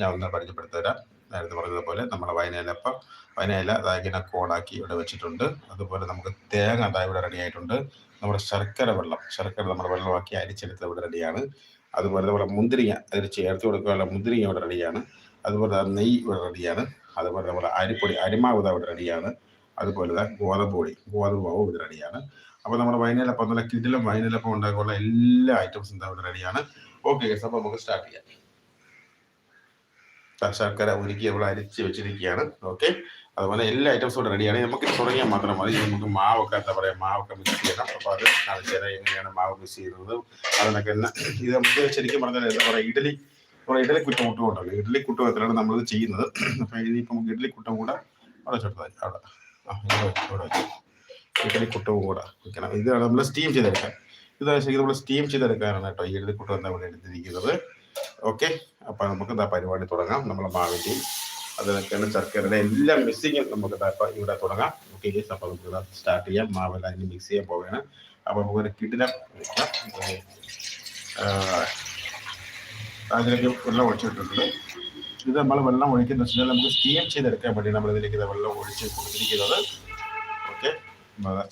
ഞാൻ ഒന്ന് പരിചയപ്പെടുത്തി തരാം നേരത്തെ പറഞ്ഞതുപോലെ നമ്മുടെ വയനയിലപ്പം വയനയില ഇങ്ങനെ കോണാക്കി ഇവിടെ വെച്ചിട്ടുണ്ട്. അതുപോലെ നമുക്ക് തേങ്ങ അതാ ഇവിടെ റെഡി ആയിട്ടുണ്ട്. നമ്മുടെ ശർക്കര വെള്ളം ശർക്കര നമ്മുടെ വെള്ളമാക്കി അരിച്ചെടുത്ത് ഇവിടെ റെഡിയാണ് അതുപോലെ നമ്മുടെ മുന്തിരിങ്ങ അതിൽ ചേർത്ത് കൊടുക്കാനുള്ള മുന്തിരിങ്ങ ഇവിടെ റെഡിയാണ് അതുപോലെ നെയ്യ് ഇവിടെ റെഡിയാണ് അതുപോലെ നമ്മുടെ അരിപ്പൊടി അരിമാവ് ഇവിടെ റെഡിയാണ് അതുപോലെ തന്നെ ഗോതമ്പ് പൊടി ഗോതമ്പ് മാവ് ഇത് റെഡിയാണ് അപ്പോൾ നമ്മുടെ വൈനലപ്പം നല്ല കിഡിലും വൈനലപ്പം ഉണ്ടാക്കാനുള്ള എല്ലാ ഐറ്റംസും ഇവിടെ റെഡിയാണ് ഓക്കെ അപ്പോൾ നമുക്ക് സ്റ്റാർട്ട് ചെയ്യാം. ശർക്കര ഉരുക്കി നമ്മൾ അരിച്ച് വെച്ചിരിക്കുകയാണ്. ഓക്കെ അതുപോലെ എല്ലാ ഐറ്റംസും കൂടെ റെഡിയാണ് നമുക്ക് തുടങ്ങിയാൽ മാത്രം മതി. നമുക്ക് മാവൊക്കെ എന്താ പറയുക മാവൊക്കെ മിക്സ് ചെയ്യണം. അപ്പോൾ അത് കാണിച്ചു തരാം എങ്ങനെയാണ് മാവ് മിക്സ് ചെയ്യുന്നത്? അതിനൊക്കെ ഇത് നമുക്ക് ശരിക്കും പറഞ്ഞാൽ എന്താ പറയുക ഇഡലി നമ്മുടെ ഇഡലി കുറ്റം കൂട്ടും ഉണ്ടല്ലോ. ഇഡലി കുട്ടം എത്രയാണ് നമ്മളിത് ചെയ്യുന്നത്. അപ്പോൾ ഇനിയിപ്പോൾ നമുക്ക് ഇഡലി കുട്ടം കൂടെ അവിടെ ചെറുതായി അവിടെ. അവിടെ ഇഡലി കുട്ടവും കൂടെ വെക്കണം. ഇതാണ് നമ്മൾ സ്റ്റീം ചെയ്തെടുക്കാൻ. ഇതാണ് ശരിക്കും നമ്മൾ സ്റ്റീം ചെയ്തെടുക്കാനാണ് കേട്ടോ ഈ ഇഡലി കുട്ടം എന്താ ഇവിടെ എടുത്തിരിക്കുന്നത്. ഓക്കെ അപ്പോൾ നമുക്ക് എന്താ പരിപാടി തുടങ്ങാം. നമ്മളെ മാവിന്റെയും അതിനൊക്കെയാണ് ശർക്കരയുടെ എല്ലാം മിക്സിങ്ങും നമുക്ക് ഇവിടെ തുടങ്ങാം. ഓക്കെ അപ്പോൾ നമുക്ക് സ്റ്റാർട്ട് ചെയ്യാം. മാവെല്ലാം അതിന് മിക്സ് ചെയ്യാൻ പോവുകയാണ്. അപ്പോൾ നമുക്ക് ഒരു കിടിലം അതിലേക്ക് വെള്ളം ഒഴിച്ചിട്ടുണ്ട്. ഇത് നമ്മൾ വെള്ളം ഒഴിക്കുന്ന വെച്ചാൽ നമുക്ക് സ്റ്റീം ചെയ്തെടുക്കാൻ വേണ്ടി നമ്മൾ ഇതിലേക്ക് ഇത് വെള്ളം ഒഴിച്ച് കൊടുത്തിരിക്കുന്നത്. ഓക്കെ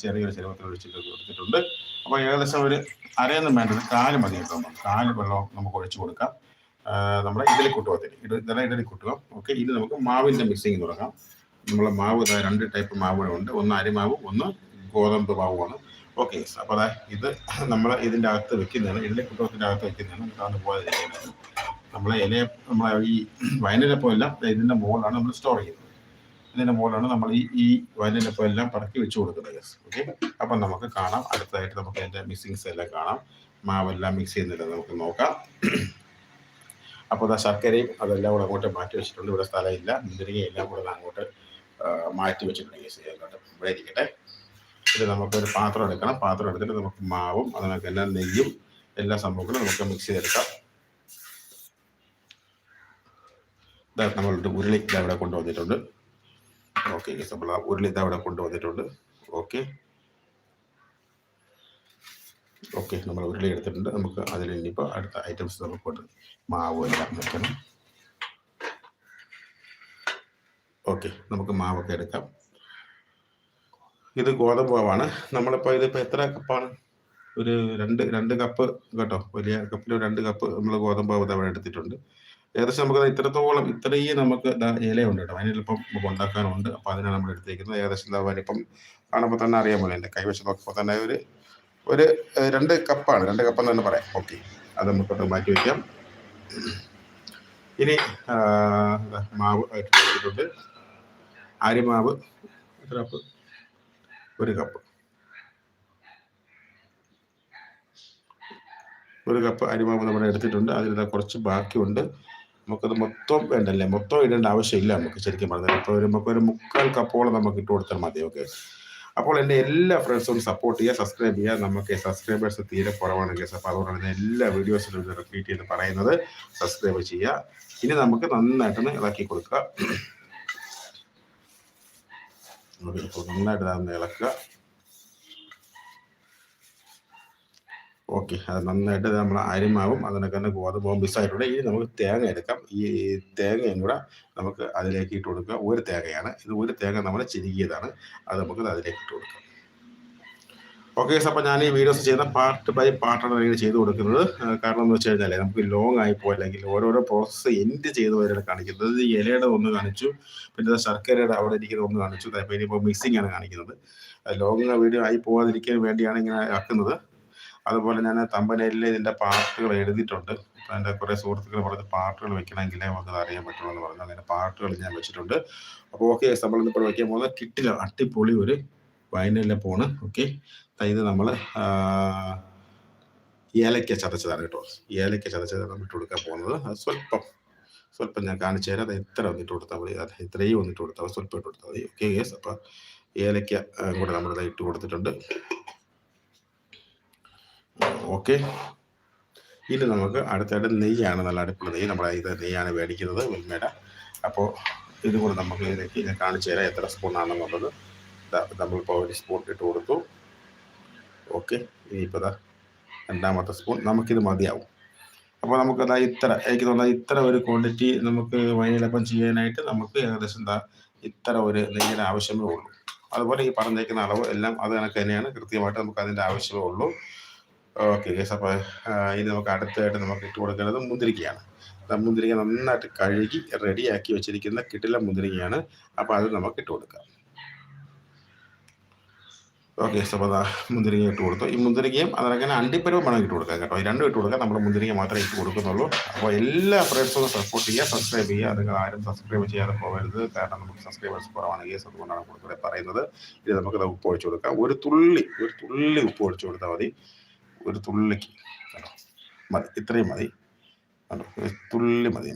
ചെറിയൊരു ചെരുവത്തിൽ ഒഴിച്ചിട്ട് കൊടുത്തിട്ടുണ്ട്. അപ്പോൾ ഏകദേശം ഒരു അരയൊന്നും വേണ്ടത് കാൽ മതി കേട്ടോ കാൽ വെള്ളം നമുക്ക് ഒഴിച്ചു കൊടുക്കാം. നമ്മുടെ ഇഡലി കുട്ടുവത്തിൽ ഇത് ഇതെല്ലാം ഇതിലേക്ക് കൂട്ടുക. ഓക്കെ ഇനി നമുക്ക് മാവിന്റെ മിക്സിങ് തുടങ്ങാം. നമ്മളെ മാവ് രണ്ട് ടൈപ്പ് മാവുകൾ ഉണ്ട് ഒന്ന് അരിമാവ് ഒന്ന് ഗോതമ്പ് മാവുമാണ്. ഓക്കെ അപ്പോൾ അതാ ഇത് നമ്മൾ ഇതിന്റെ അകത്ത് വെക്കുന്നതാണ്. ഇഡലി കുട്ടുവത്തിന്റെ അകത്ത് വെക്കുന്നതാണ്. നമുക്ക് പോകാതിരിക്കുന്നത് നമ്മളെ ഇല നമ്മളെ ഈ വയനിലെ എല്ലാം ഇതിന്റെ മുകളിലാണ് നമ്മൾ സ്റ്റോർ ചെയ്യുന്നത്. ഇതിന്റെ മുകളിലാണ് നമ്മൾ ഈ ഈ വയനിലെ എല്ലാം പറക്കി വെച്ച് കൊടുക്കുന്നത് ഓക്കെ അപ്പം നമുക്ക് കാണാം. അടുത്തതായിട്ട് നമുക്ക് അതിന്റെ മിക്സിങ്സ് എല്ലാം കാണാം. മാവെല്ലാം മിക്സ് ചെയ്യുന്നില്ല നമുക്ക് നോക്കാം. അപ്പോൾ ശർക്കരയും അതെല്ലാം കൂടെ അങ്ങോട്ട് മാറ്റി വെച്ചിട്ടുണ്ട്. ഇവിടെ സ്ഥലമില്ല. മുന്തിരിങ്ങ എല്ലാം കൂടെ അങ്ങോട്ട് മാറ്റി വെച്ചിട്ടുണ്ട് കേസ് അങ്ങോട്ട് ഇവിടെ ഇരിക്കട്ടെ. ഇത് നമുക്കൊരു പാത്രം എടുക്കണം. പാത്രം എടുത്തിട്ട് നമുക്ക് മാവും അതിനൊക്കെ തന്നെ നെയ്യും എല്ലാ സംഭവങ്ങളും നമുക്ക് മിക്സ് ചെയ്തെടുക്കാം. ഇതാ നമ്മളുടെ ഉരുളി ഇതവിടെ കൊണ്ടുവന്നിട്ടുണ്ട്. ഓക്കെ നമ്മൾ ആ ഉരുളി ഇതവിടെ കൊണ്ടുവന്നിട്ടുണ്ട്. ഓക്കെ ഓക്കെ നമ്മൾ ഉരുളി എടുത്തിട്ടുണ്ട്. നമുക്ക് അതിൽ ഇനിയിപ്പോൾ അടുത്ത ഐറ്റംസ് നമുക്ക് മാവ് എല്ലാം വെക്കണം. ഓക്കെ നമുക്ക് മാവൊക്കെ എടുക്കാം. ഇത് ഗോതമ്പ് മാവാണ്. നമ്മളിപ്പോൾ ഇതിപ്പോൾ എത്ര കപ്പാണ്? ഒരു രണ്ട് രണ്ട് കപ്പ് കേട്ടോ. വലിയ കപ്പിൽ രണ്ട് കപ്പ് നമ്മൾ ഗോതമ്പ് മാവ് തവണ എടുത്തിട്ടുണ്ട്. ഏകദേശം നമുക്ക് ഇത്രത്തോളം ഇത്രയും നമുക്ക് ഇലയുണ്ട് കേട്ടോ. അതിനിപ്പം നമുക്ക് ഉണ്ടാക്കാനുണ്ട്. അപ്പോൾ അതിനാണ് നമ്മൾ എടുത്തേക്കുന്നത്. ഏകദേശം എന്താ വലിപ്പം കാണുമ്പോൾ തന്നെ അറിയാൻ പോലെ എന്റെ കൈവശം നോക്കുമ്പോൾ തന്നെ ഒരു ഒരു രണ്ട് കപ്പാണ്. രണ്ട് കപ്പെന്ന് തന്നെ പറയാം. ഓക്കെ അത് നമുക്കൊന്ന് മാറ്റി വയ്ക്കാം ഇനി മാവ് ആയിട്ട് അരിമാവ് എത്ര കപ്പ് ഒരു കപ്പ്. ഒരു കപ്പ് അരിമാവ് നമ്മൾ എടുത്തിട്ടുണ്ട്. അതിൽ കുറച്ച് ബാക്കിയുണ്ട്. നമുക്കത് മൊത്തം വേണ്ടല്ലേ? മൊത്തം ഇടേണ്ട ആവശ്യമില്ല നമുക്ക് ശരിക്കും പറഞ്ഞാൽ. ഇപ്പോൾ ഒരു നമുക്കൊരു മുക്കാൽ കപ്പോളം നമുക്ക് ഇട്ട് കൊടുത്താൽ മതി. ഓക്കെ അപ്പോൾ എന്റെ എല്ലാ ഫ്രണ്ട്സും സപ്പോർട്ട് ചെയ്യുക സബ്സ്ക്രൈബ് ചെയ്യുക. നമുക്ക് സബ്സ്ക്രൈബേഴ്സ് തീരെ കുറവാണ് കേസ് അപ്പോൾ അതുകൊണ്ടാണ് എല്ലാ വീഡിയോസിലും റിപ്പീറ്റ് ചെയ്ത് പറയുന്നത്. സബ്സ്ക്രൈബ് ചെയ്യുക. ഇനി നമുക്ക് നന്നായിട്ടൊന്ന് ഇളക്കി കൊടുക്കുക. നന്നായിട്ട് ഇളക്കുക. ഓക്കെ അത് നന്നായിട്ട് നമ്മൾ അരിമാവും. അതിനൊക്കെ തന്നെ ഗോതമ്പ് മിസ്സായിട്ടുണ്ട്. ഇനി നമുക്ക് തേങ്ങ എടുക്കാം. ഈ തേങ്ങയും കൂടെ നമുക്ക് അതിലേക്ക് ഇട്ട് കൊടുക്കുക. ഒരു തേങ്ങയാണ്. ഇത് ഒരു തേങ്ങ നമ്മൾ ചിരുകിയതാണ്. അത് നമുക്ക് അതിലേക്ക് ഇട്ട് കൊടുക്കാം. ഓക്കെ അപ്പോൾ ഞാൻ ഈ വീഡിയോസ് ചെയ്യുന്ന പാർട്ട് ബൈ പാർട്ടാണ് നിങ്ങൾ ചെയ്ത് കൊടുക്കുന്നത്. കാരണം എന്ന് വെച്ച് കഴിഞ്ഞാൽ നമുക്ക് ലോങ് ആയി അല്ലെങ്കിൽ ഓരോരോ പ്രോസസ്സ് എൻഡ് ചെയ്ത് വരെയാണ് കാണിക്കുന്നത്. ഈ ഇലയുടെ ഒന്ന് കാണിച്ചു. പിന്നെ ശർക്കരയുടെ അവിടെ ഇരിക്കുന്ന ഒന്ന് കാണിച്ചു. ഇനിയിപ്പോൾ മിക്സിംഗ് ആണ് കാണിക്കുന്നത്. ലോങ് വീഡിയോ ആയി പോകാതിരിക്കാൻ വേണ്ടിയാണ് ഇങ്ങനെ ആക്കുന്നത്. അതുപോലെ ഞാൻ തമ്പനയിലെ ഇതിന്റെ പാർട്ടുകൾ എഴുതിയിട്ടുണ്ട്. അപ്പോൾ എന്റെ കുറേ സുഹൃത്തുക്കൾ പറഞ്ഞ് പാർട്ടുകൾ വെക്കണമെങ്കിൽ നമുക്ക് അറിയാൻ പറ്റുള്ളൂ എന്ന് പറഞ്ഞു അങ്ങനെ പാർട്ടുകൾ ഞാൻ വെച്ചിട്ടുണ്ട്. അപ്പോൾ ഓക്കെ നമ്മൾ ഇപ്പോൾ വെക്കാൻ പോകുന്ന കിട്ടില്ല. അട്ടിപ്പൊളി ഒരു വൈനിലെ പോണ്. ഓക്കെ ഇത് നമ്മൾ ഏലക്ക ചതച്ചതാണ് കേട്ടോ. ഏലക്ക ചതച്ചതാണ് ഇട്ട് കൊടുക്കാൻ പോകുന്നത്. അത് സ്വല്പം സ്വല്പം ഞാൻ കാണിച്ചു തരാം. അത് എത്ര വന്നിട്ട് കൊടുത്താൽ മതി? അത് ഇത്രയും വന്നിട്ട് കൊടുത്താൽ സ്വല്പം ഇട്ട് കൊടുത്താൽ മതി. ഓക്കെ യെസ് അപ്പോൾ ഏലക്ക കൂടെ നമ്മളിത് ഇട്ട് കൊടുത്തിട്ടുണ്ട്. ഓക്കെ. ഇനി നമുക്ക് അടുത്തായിട്ട് നെയ്യാണ് നല്ല അടുപ്പുള്ള നെയ്യ്. നമ്മുടെ ഇത് നെയ്യാണ് മേടിക്കുന്നത് വെൽമേട അപ്പോൾ ഇത് കൂടെ നമുക്ക് ഇതിലേക്ക് ഞാൻ കാണിച്ചു തരാം എത്ര സ്പൂണാണെന്നുള്ളത് നമ്മളിപ്പോൾ ഒരു സ്പൂൺ ഇട്ട് കൊടുത്തു. ഓക്കെ. ഇനിയിപ്പോൾ രണ്ടാമത്തെ സ്പൂൺ നമുക്കിത് മതിയാവും. അപ്പോൾ നമുക്ക് അതാ ഇത്ര എനിക്ക് തോന്നുന്നത് ഇത്ര ഒരു ക്വാണ്ടിറ്റി നമുക്ക് വൈനിലപ്പം ചെയ്യാനായിട്ട് നമുക്ക് ഏകദേശം എന്താ ഇത്ര ഒരു നെയ്യിന് ആവശ്യമേ ഉള്ളൂ. അതുപോലെ ഈ പറഞ്ഞേക്കുന്ന അളവ് എല്ലാം അത് കണക്ക് തന്നെയാണ്. കൃത്യമായിട്ട് നമുക്ക് അതിന്റെ ആവശ്യമേ ഉള്ളൂ. ഓക്കെ ഗേസ് അപ്പോൾ ഇനി നമുക്ക് അടുത്തായിട്ട് നമുക്ക് ഇട്ട് കൊടുക്കുന്നത് മുന്തിരിക്കയാണ് മുന്തിരിക്ക നന്നായിട്ട് കഴുകി റെഡിയാക്കി വെച്ചിരിക്കുന്ന കിട്ടില മുന്തിരിങ്ങയാണ്. അപ്പോൾ അത് നമുക്ക് ഇട്ട് കൊടുക്കാം. ഓക്കെ അപ്പോൾ മുന്തിരിങ്ങ ഇട്ട് കൊടുത്തു. ഈ മുന്തിരിങ്ങയും അണ്ടിപ്പരവും വേണം ഇട്ട് കൊടുക്കാം കേട്ടോ. രണ്ടും ഇട്ട് കൊടുക്കാം. നമ്മുടെ മുന്തിരിങ്ങ മാത്രമേ ഇട്ട് കൊടുക്കുന്നുള്ളൂ. അപ്പോൾ എല്ലാ ഫ്രണ്ട്സും സപ്പോർട്ട് ചെയ്യുക സബ്സ്ക്രൈബ് ചെയ്യുക. നിങ്ങൾ ആരും സബ്സ്ക്രൈബ് ചെയ്യാതെ പോകരുത്. കാരണം നമുക്ക് സബ്സ്ക്രൈബേഴ്സ് കുറവാണ് കേസ് അതുകൊണ്ടാണ് കൂടുതൽ പറയുന്നത്. ഇത് നമുക്ക് ഉപ്പ് ഒഴിച്ചു കൊടുക്കാം. ഒരു തുള്ളി ഒരു തുള്ളി ഉപ്പ് ഒഴിച്ചു കൊടുത്താൽ മതി. ഒരു തുള്ളിക്ക്. മതി. ഇത്രയും മതി. ഒരു തുള്ളി മതി.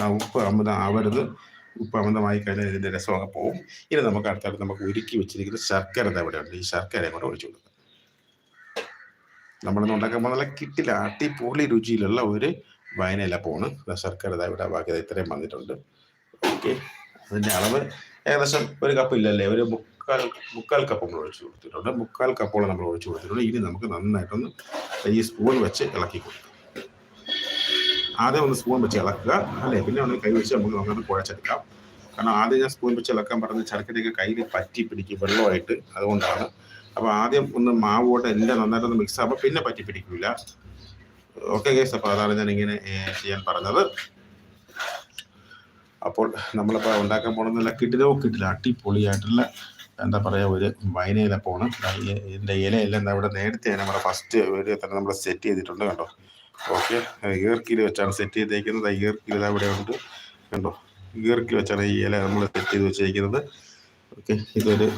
ആ ഉപ്പ് അമിതം ആവരുത്. ഉപ്പ് അമിതമായി കഴിഞ്ഞാൽ ഇതിന്റെ രസമൊക്കെ പോകും ഇനി നമുക്ക് അടുത്തായിട്ട് നമുക്ക് ഉരുക്കി വെച്ചിരിക്കുന്ന ശർക്കര എവിടെയുണ്ട് ഈ ശർക്കര കൂടെ ഒഴിച്ചു കൊടുക്കാം. നമ്മളിന്ന് ഉണ്ടാക്കുമ്പോൾ നല്ല കിട്ടില്ല. അടിപൊളി രുചിയിലുള്ള ഒരു വയനയില പോണ്. ശർക്കര ഇവിടെ ബാക്കി ഇത്രയും വന്നിട്ടുണ്ട്. ഓക്കെ. അതിന്റെ അളവ് ഏകദേശം ഒരു കപ്പ് ഇല്ലല്ലേ? ഒരു മുക്കാൽ മുക്കാൽ കപ്പ് നമ്മൾ ഒഴിച്ചു കൊടുത്തിട്ടുണ്ട്. മുക്കാൽ കപ്പോളം നമ്മൾ ഒഴിച്ചു കൊടുത്തിട്ടുണ്ട്. ഇനി നമുക്ക് നന്നായിട്ടൊന്ന് ഈ സ്പൂൺ വെച്ച് ഇളക്കി കൊടുക്കാം. ആദ്യം ഒന്ന് സ്പൂൺ വെച്ച് ഇളക്കുക. അല്ലേ? പിന്നെ ഒന്ന് കൈ വെച്ച് നമുക്ക് നന്നായിട്ട് കുഴച്ചെടുക്കാം. കാരണം ആദ്യം ഞാൻ സ്പൂൺ വെച്ച് ഇളക്കാൻ പറഞ്ഞ് ചരക്കരയൊക്കെ കയ്യിൽ പറ്റി പിടിക്കും വെള്ളമായിട്ട്. അതുകൊണ്ടാണ്. അപ്പോൾ ആദ്യം ഒന്ന് മാവോട്ട് എല്ലാം നന്നായിട്ടൊന്ന് മിക്സ് ആകുമ്പോൾ പിന്നെ പറ്റി പിടിക്കില്ല ഓക്കെ ഗേസ് അപ്പോൾ അതാണ് ഞാൻ ഇങ്ങനെ ചെയ്യാൻ പറഞ്ഞത്. അപ്പോൾ നമ്മളിപ്പോൾ ഉണ്ടാക്കാൻ പോകുന്നതല്ല കിട്ടിലോ കിട്ടില്ല അടിപൊളിയായിട്ടുള്ള എന്താ പറയുക ഒരു വൈനയില പോണ് ഇതിന്റെ ഇലയെല്ലാം എന്താ ഇവിടെ നേരത്തെ നമ്മുടെ ഫസ്റ്റ് ഒരു തന്നെ നമ്മൾ സെറ്റ് ചെയ്തിട്ടുണ്ട് കേട്ടോ ഓക്കെ ഈർക്കിൽ വെച്ചാണ് സെറ്റ് ചെയ്തേക്കുന്നത്. ഈർക്കിൽ ഇതാ ഇവിടെ ഉണ്ട്. കണ്ടോ? ഈർക്കിൽ വെച്ചാണ് ഈ ഇല നമ്മൾ സെറ്റ് ചെയ്ത് വെച്ചേക്കുന്നത് ഓക്കെ ഇതൊരു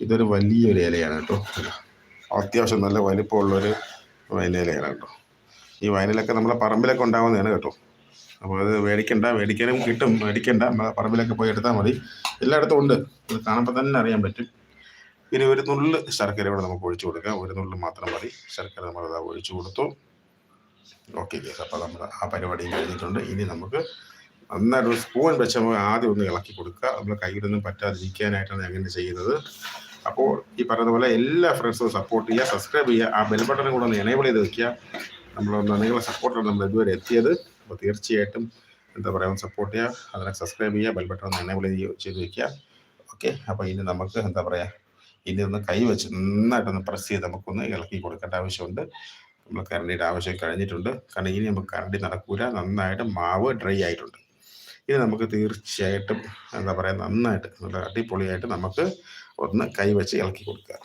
ഇതൊരു വലിയൊരു ഇലയാണ് കേട്ടോ. അത്യാവശ്യം നല്ല വലിപ്പമുള്ളൊരു ഇലയാണ് കേട്ടോ. ഈ വയനിലൊക്കെ നമ്മളെ പറമ്പിലൊക്കെ ഉണ്ടാകുന്നതാണ് കേട്ടോ. അപ്പോൾ അത് മേടിക്കണ്ട മേടിക്കാനും കിട്ടും മേടിക്കണ്ട പറമ്പിലൊക്കെ പോയി എടുത്താൽ മതി. എല്ലായിടത്തും ഉണ്ട്. അത് കാണുമ്പോൾ തന്നെ അറിയാൻ പറ്റും. ഇനി ഒരു നുള്ളിൽ ശർക്കര ഇവിടെ നമുക്ക് ഒഴിച്ചു കൊടുക്കുക ഒരു നുള്ളിൽ മാത്രം മതി. ശർക്കര നമ്മളത് ഒഴിച്ചു കൊടുത്തു. ഓക്കെ കേസ് അപ്പോൾ നമ്മൾ ആ പരിപാടിയും കഴിഞ്ഞിട്ടുണ്ട്. ഇനി നമുക്ക് നന്നായിട്ട് ഒരു സ്പൂൺ വെച്ച് നമുക്ക് ആദ്യം ഒന്ന് ഇളക്കി കൊടുക്കുക. നമ്മൾ കയ്യിലൊന്നും പറ്റാതിരിക്കാനായിട്ടാണ് അങ്ങനെ ചെയ്യുന്നത്. അപ്പോൾ ഈ പറഞ്ഞതുപോലെ എല്ലാ ഫ്രണ്ട്സും സപ്പോർട്ട് ചെയ്യുക സബ്സ്ക്രൈബ് ചെയ്യുക. ആ ബെൽ ബട്ടണും കൂടെ ഒന്ന് എനേബിൾ ചെയ്ത് വെക്കുക. നമ്മളൊന്ന് നിങ്ങളെ സപ്പോർട്ടാണ് നമ്മൾ ഇതുവരെ എത്തിയത്. അപ്പോൾ തീർച്ചയായിട്ടും എന്താ പറയുക സപ്പോർട്ട് ചെയ്യുക അതിനെ സബ്സ്ക്രൈബ് ചെയ്യുക ബെൽ ബട്ടൺ ഒന്ന് എനേബിൾ ചെയ്ത് വെക്കുക. ഓക്കെ അപ്പോൾ ഇനി നമുക്ക് എന്താ പറയുക ഇനി ഒന്ന് കൈ വെച്ച് നന്നായിട്ടൊന്ന് പ്രസ് ചെയ്ത് നമുക്കൊന്ന് ഇളക്കി കൊടുക്കേണ്ട ആവശ്യമുണ്ട്. നമ്മൾ കരണ്ടിയുടെ ആവശ്യം കഴിഞ്ഞിട്ടുണ്ട്. കാരണം ഇനി നമുക്ക് കരണ്ടി നടക്കൂല. നന്നായിട്ട് മാവ് ഡ്രൈ ആയിട്ടുണ്ട്. ഇനി നമുക്ക് തീർച്ചയായിട്ടും എന്താ പറയുക നന്നായിട്ട് നല്ല അടിപൊളിയായിട്ട് നമുക്ക് ഒന്ന് കൈവച്ച് ഇളക്കി കൊടുക്കുക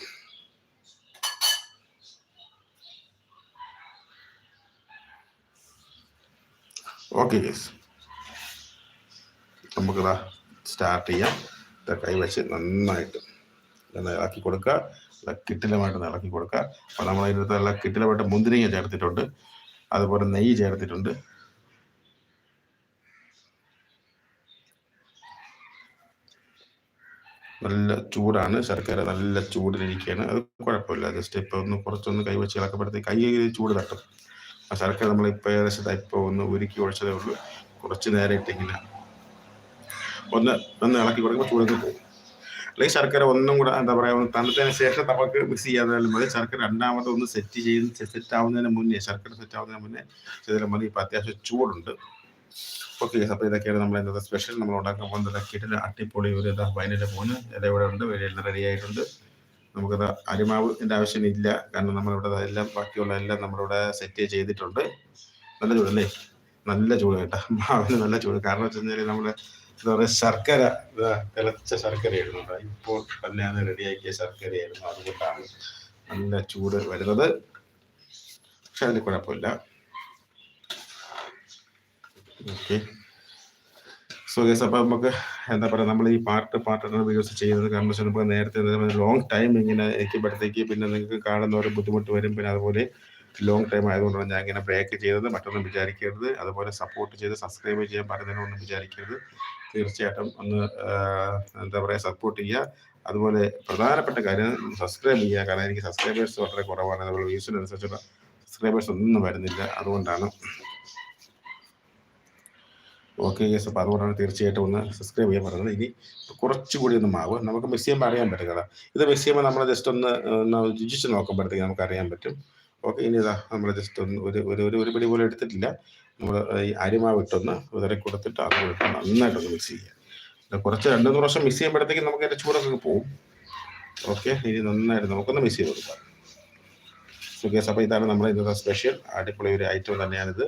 ഓക്കെ ഗേസ് നമുക്കിതാ സ്റ്റാർട്ട് ചെയ്യാം. കൈ വെച്ച് നന്നായിട്ട് ഇളക്കി കൊടുക്കുക. കിട്ടിലമായിട്ട് ഇളക്കി കൊടുക്കുക. അപ്പോൾ നമ്മൾ അതിനകത്ത് നല്ല കിട്ടിലമായിട്ട് മുന്തിരിങ്ങ ചേർത്തിട്ടുണ്ട്. അതുപോലെ നെയ്യ് ചേർത്തിട്ടുണ്ട്. നല്ല ചൂടാണ്. ശർക്കര നല്ല ചൂടിലിരിക്കുകയാണ്. അത് കുഴപ്പമില്ല. ജസ്റ്റ് ഇപ്പോൾ ഒന്ന് കുറച്ചൊന്ന് കൈ വെച്ച് ഇളക്കപ്പെടുത്തി കൈ ചൂട് തട്ടും. ആ ശർക്കര നമ്മൾ ഇപ്പോൾ ഏകദേശം ഇപ്പോൾ ഒന്ന് ഉരുക്കി ഒഴിച്ചതേ ഉള്ളൂ. കുറച്ച് നേരം ഇട്ടിങ്ങനെ ഒന്ന് ഒന്ന് ഇളക്കി കൊടുക്കുമ്പോൾ ചൂടൊക്കെ പോകും. അല്ലെങ്കിൽ ശർക്കര ഒന്നും കൂടെ എന്താ പറയുക ഒന്ന് തണുത്തതിന് ശേഷം നമുക്ക് മിക്സ് ചെയ്യാതായാലും മതി. ശർക്കര രണ്ടാമത് ഒന്ന് സെറ്റ് ചെയ്ത് സെറ്റ് ആവുന്നതിന് മുന്നേ ശർക്കര സെറ്റ് ആവുന്നതിന് മുന്നേ ചെയ്താലും മതി. ഇപ്പം അത്യാവശ്യം ചൂടുണ്ട്. ഓക്കെ അപ്പോൾ ഇതൊക്കെയാണ് നമ്മൾ എന്താ സ്പെഷ്യൽ നമ്മൾ ഉണ്ടാക്കാൻ പോകുന്നത് കിട്ടില്ല അട്ടിപ്പൊളി ഒരു ഇതാ വയനാട് പോകുന്നത് ഇല ഇവിടെ ഉണ്ട് എല്ലാം റെഡി ആയിട്ടുണ്ട്. നമുക്കത് അരിമാവിന്റെ ആവശ്യമില്ല. കാരണം നമ്മളിവിടെ എല്ലാം ബാക്കിയുള്ള എല്ലാം നമ്മളിവിടെ സെറ്റ് ചെയ്തിട്ടുണ്ട്. നല്ല ചൂടല്ലേ? നല്ല ചൂട് കേട്ടോ. മാവിന് നല്ല ചൂട്. കാരണം വെച്ച് കഴിഞ്ഞാൽ നമ്മൾ എന്താ പറയുക ശർക്കര തിളച്ച ശർക്കരയായിരുന്നു ഇപ്പോൾ കല്യാണം റെഡിയാക്കിയ ശർക്കരയായിരുന്നു. അതുകൊണ്ടാണ് നല്ല ചൂട് വരുന്നത്. പക്ഷെ അതിന് കുഴപ്പമില്ല. ഓക്കെ. സോ ഗസ് അപ്പൊ നമുക്ക് എന്താ പറയുക നമ്മൾ ഈ പാർട്ട് പാർട്ടാണ് വീഡിയോസ് ചെയ്യുന്നത് കാരണം വെച്ചാൽ നമുക്ക് നേരത്തെ ലോങ് ടൈം ഇങ്ങനെ ഇരിക്കുമ്പോഴത്തേക്ക് പിന്നെ നിങ്ങൾക്ക് കാണുന്ന ഒരു ബുദ്ധിമുട്ട് വരും. പിന്നെ അതുപോലെ ലോങ് ടൈം ആയതുകൊണ്ടാണ് ഞാൻ ഇങ്ങനെ ബ്രേക്ക് ചെയ്തത്. മറ്റൊന്നും വിചാരിക്കരുത്. അതുപോലെ സപ്പോർട്ട് ചെയ്ത് സബ്സ്ക്രൈബ് ചെയ്യാൻ പറയുന്നതിനൊന്നും വിചാരിക്കരുത്. തീർച്ചയായിട്ടും ഒന്ന് എന്താ പറയുക സപ്പോർട്ട് ചെയ്യുക. അതുപോലെ പ്രധാനപ്പെട്ട കാര്യം സബ്സ്ക്രൈബ് ചെയ്യുക. കാരണം എനിക്ക് സബ്സ്ക്രൈബേഴ്സ് വളരെ കുറവാണ്. അതുപോലെ വ്യൂസിനനുസരിച്ചുള്ള സബ്സ്ക്രൈബേഴ്സ് ഒന്നും വരുന്നില്ല. അതുകൊണ്ടാണ് ഓക്കെ യെസ്. അപ്പോൾ അതുകൊണ്ടാണ് തീർച്ചയായിട്ടും ഒന്ന് സബ്സ്ക്രൈബ് ചെയ്യാൻ പറയുന്നത് ഇനി കുറച്ചുകൂടി ഒന്ന് മാവ്. നമുക്ക് മിക്സ് ചെയ്യുമ്പോൾ അറിയാൻ പറ്റും ഇത് മിക്സ് ചെയ്യുമ്പോൾ നമ്മൾ ജസ്റ്റ് ഒന്ന് രുചിച്ച് നോക്കുമ്പോഴത്തേക്ക് നമുക്ക് അറിയാൻ പറ്റും. ഓക്കെ ഇനി ഇതാ നമ്മൾ ജസ്റ്റ് ഒന്ന് ഒരു ഒരു ഒരു പിടി പോലും എടുത്തിട്ടില്ല. നമ്മൾ ഈ അരിമാവ് ഇട്ടൊന്ന് വിതറി കൊടുത്തിട്ട് അത് ഇട്ട് നന്നായിട്ടൊന്ന് മിക്സ് ചെയ്യുക കുറച്ച് രണ്ട് മൂന്ന് പ്രാവശ്യം മിക്സ് ചെയ്യുമ്പോഴത്തേക്കും നമുക്ക് അതിന്റെ ചൂടൊക്കെ പോകും ഓക്കെ ഇനി നന്നായിട്ട് നമുക്കൊന്ന് മിക്സ് ചെയ്ത് കൊടുക്കാം. സുഖേസ് അപ്പോൾ ഇതാണ് നമ്മുടെ ഇന്നത്തെ സ്പെഷ്യൽ അടിപൊളി ഒരു ഐറ്റം തന്നെയാണിത്.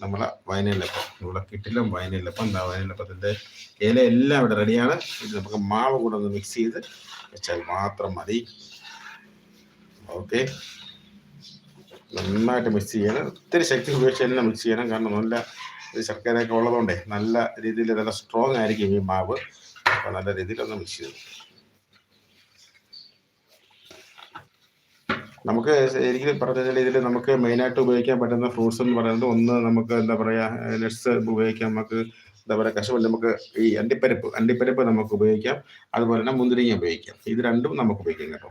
നമ്മളെ വയനയിലപ്പം നമ്മളെ കിട്ടിലും വയനയിലപ്പം എന്താ വയനയിലപ്പത്തിന്റെ ഇല എല്ലാം ഇവിടെ റെഡിയാണ്. നമുക്ക് മാവ് കൂടെ ഒന്ന് മിക്സ് ചെയ്ത് വെച്ചാൽ മാത്രം മതി. ഓക്കെ നന്നായിട്ട് മിക്സ് ചെയ്യണം. ഒത്തിരി ശക്തി ഉപയോഗിച്ച് തന്നെ മിക്സ് ചെയ്യണം. കാരണം നല്ല ശർക്കരയൊക്കെ ഉള്ളതുകൊണ്ടേ നല്ല രീതിയിൽ നല്ല സ്ട്രോങ് ആയിരിക്കും ഈ മാവ്. അപ്പോൾ നല്ല രീതിയിൽ ഒന്ന് മിക്സ് ചെയ്തു നമുക്ക് ശരിക്കും പറഞ്ഞാൽ ഇതിൽ നമുക്ക് മെയിനായിട്ട് ഉപയോഗിക്കാൻ പറ്റുന്ന ഫ്രൂട്ട്സ് എന്ന് പറയുന്നത് ഒന്ന് നമുക്ക് എന്താ പറയുക നെറ്റ്സ് ഉപയോഗിക്കാം. നമുക്ക് എന്താ പറയുക കശുവണ്ടി നമുക്ക് ഈ അണ്ടിപ്പരിപ്പ് അണ്ടിപ്പരിപ്പ് നമുക്ക് ഉപയോഗിക്കാം. അതുപോലെ തന്നെ മുന്തിരിങ്ങ ഉപയോഗിക്കാം. ഇത് രണ്ടും നമുക്ക് ഉപയോഗിക്കാം കേട്ടോ.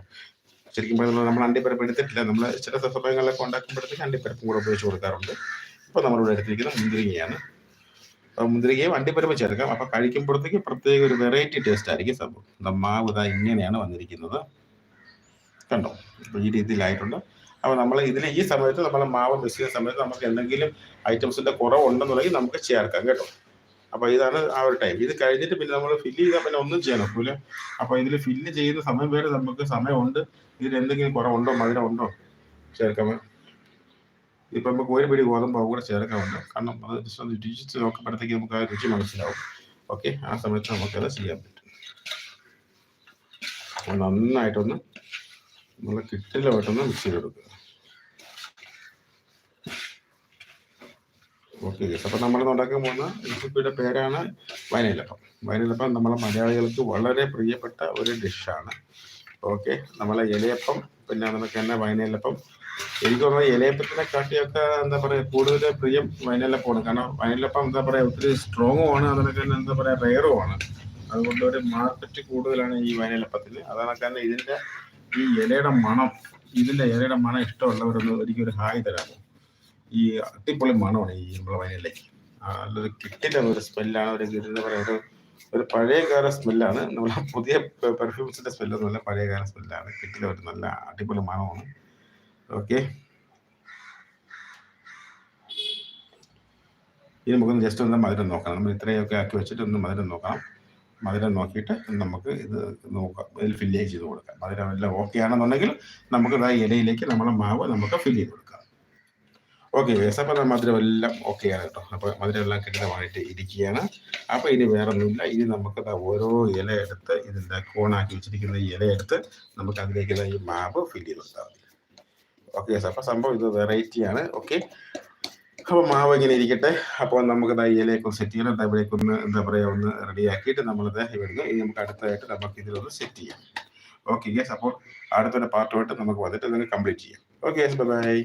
ശരിക്കും പറഞ്ഞാൽ നമ്മൾ അണ്ടിപ്പരിപ്പ് എടുത്തിട്ടില്ല. നമ്മൾ ചില സമയങ്ങളിലൊക്കെ ഉണ്ടാക്കുമ്പോഴത്തേക്ക് അണ്ടിപ്പരിപ്പും കൂടെ ഉപയോഗിച്ച് കൊടുക്കാറുണ്ട്. ഇപ്പോൾ നമ്മളിവിടെ എടുത്തിരിക്കുന്നത് മുന്തിരിങ്ങയാണ്. അപ്പോൾ മുന്തിരിങ്ങയും അണ്ടിപ്പരിപ്പ് ചേർക്കാം. അപ്പോൾ കഴിക്കുമ്പോഴത്തേക്ക് പ്രത്യേക ഒരു വെറൈറ്റി ടേസ്റ്റ് ആയിരിക്കും സംഭവം. നമ്മ ഇങ്ങനെയാണ് വന്നിരിക്കുന്നത്. കണ്ടോ? അപ്പോൾ ഈ രീതിയിലായിട്ടുണ്ട്. അപ്പോൾ നമ്മൾ ഇതിൽ ഈ സമയത്ത് നമ്മൾ മാവ് മിക്സ് ചെയ്യുന്ന സമയത്ത് നമുക്ക് എന്തെങ്കിലും ഐറ്റംസിന്റെ കുറവുണ്ടെന്നുണ്ടെങ്കിൽ നമുക്ക് ചേർക്കാം കേട്ടോ. അപ്പോൾ ഇതാണ് ആ ഒരു ടൈം ഇത് കഴിഞ്ഞിട്ട് പിന്നെ നമ്മൾ ഫില്ല് ചെയ്താൽ പിന്നെ ഒന്നും ചെയ്യാൻ ഒക്കില്ല. അപ്പോൾ ഇതിൽ ഫില്ല് ചെയ്യുന്ന സമയം വരെ നമുക്ക് സമയമുണ്ട്. ഇതിൽ എന്തെങ്കിലും കുറവുണ്ടോ മധുരം ഉണ്ടോ ചേർക്കാൻ ഇപ്പം നമുക്ക് ഒരു പിടി ഗോതമ്പ് കൂടെ ചേർക്കാറുണ്ട് കാരണം അത് രുചിച്ച് നോക്കുമ്പോഴത്തേക്ക് നമുക്ക് ആ രുചി മനസ്സിലാവും. ഓക്കെ ആ സമയത്ത് നമുക്കത് ചെയ്യാൻ പറ്റും. നന്നായിട്ടൊന്ന് നമ്മൾ പെട്ടെന്ന് മിക്സ് ചെയ്ത് കൊടുക്കുക. ഓക്കെ അപ്പം നമ്മൾ ഉണ്ടാക്കാൻ പോകുന്ന റെസിപ്പിയുടെ പേരാണ് വയനയിലപ്പം വയനയിലപ്പം നമ്മളെ മലയാളികൾക്ക് വളരെ പ്രിയപ്പെട്ട ഒരു ഡിഷാണ്. ഓക്കെ നമ്മളെ ഇലയപ്പം പിന്നെ നമുക്ക് തന്നെ വയനയിലപ്പം എനിക്ക് തോന്നുന്നത് ഇലയപ്പത്തിനെ കാട്ടിയൊക്കെ എന്താ പറയുക കൂടുതൽ പ്രിയം വയനയിലപ്പമാണ് കാരണം വയനയിലപ്പം എന്താ പറയുക ഒത്തിരി സ്ട്രോങ്ങും ആണ് അതിനൊക്കെ തന്നെ എന്താ പറയുക റെയറും ആണ്. അതുകൊണ്ട് ഒരു മാർക്കറ്റ് കൂടുതലാണ് ഈ വയനയിലപ്പത്തിന് അതാണ് കാരണം ഇതിന്റെ ഈ ഇലയുടെ മണം ഇതിന്റെ ഇലയുടെ മണം ഇഷ്ടമുള്ളവരൊന്ന് ഒരിക്കലും ഒരു ഹായ് തരാമോ ഈ അട്ടിപ്പൊളി മണമാണ് ഈ നമ്മളെ വയനിലേക്ക് നല്ലൊരു കിട്ടില്ല ഒരു സ്മെല്ലാണ് ഒരു എന്താ ഒരു പഴയകാല സ്മെല്ലാണ് നമ്മളെ പുതിയ പെർഫ്യൂംസിന്റെ സ്മെല്ലൊന്നുമല്ല പഴയകാല സ്മെല്ലാണ് കിട്ടില്ല ഒരു നല്ല അടിപൊളി മണമാണ്. ഓക്കെ ഇനി നമുക്കൊന്ന് ജസ്റ്റ് ഒന്ന് മധുരം നോക്കണം. നമ്മൾ ഇത്രയൊക്കെ ആക്കി വെച്ചിട്ട് ഒന്ന് മധുരം നോക്കണം. മധുരം നോക്കിയിട്ട് നമുക്ക് ഇത് നോക്കാം. ഇതിൽ ഫില്ല് ചെയ്ത് കൊടുക്കാം. മധുരം എല്ലാം ഓക്കെ ആണെന്നുണ്ടെങ്കിൽ നമുക്ക് ആ ഇലയിലേക്ക് നമ്മുടെ മാവ് നമുക്ക് ഫില്ല് ചെയ്ത് കൊടുക്കാം. ഓക്കെ വേസ് അപ്പോൾ മധുരം എല്ലാം ഓക്കെ ആണ് കേട്ടോ. അപ്പോൾ മധുരം എല്ലാം കെട്ടിടമായിട്ട് ഇരിക്കുകയാണ്. അപ്പോൾ ഇനി വേറെ ഒന്നുമില്ല ഇനി നമുക്ക് ഓരോ ഇല എടുത്ത് ഇതിന്റെ കോണാക്കി വെച്ചിരിക്കുന്ന ഇല എടുത്ത് നമുക്ക് അതിലേക്ക് ഈ മാവ് ഫില്ല് ചെയ്ത് കൊടുത്താൽ മതി. ഓക്കെ അപ്പോൾ സംഭവം ഇത് വെറൈറ്റിയാണ് ഓക്കെ അപ്പോൾ മാവ് ഇങ്ങനെ ഇരിക്കട്ടെ. അപ്പോൾ നമുക്ക് ഈ ഇലയൊക്കെ സെറ്റ് ചെയ്യണം. എന്താ ഇവിടേക്ക് ഒന്ന് എന്താ പറയുക ഒന്ന് റെഡിയാക്കിയിട്ട് നമ്മളിത് ഇവിടുന്ന് ഇനി നമുക്ക് അടുത്തതായിട്ട് നമുക്ക് ഇതിലൊന്ന് സെറ്റ് ചെയ്യാം. ഓക്കെ യെസ് അപ്പോൾ അടുത്തൊരു പാർട്ടുമായിട്ട് നമുക്ക് വന്നിട്ട് നിങ്ങൾക്ക് കംപ്ലീറ്റ് ചെയ്യാം. Okay yes by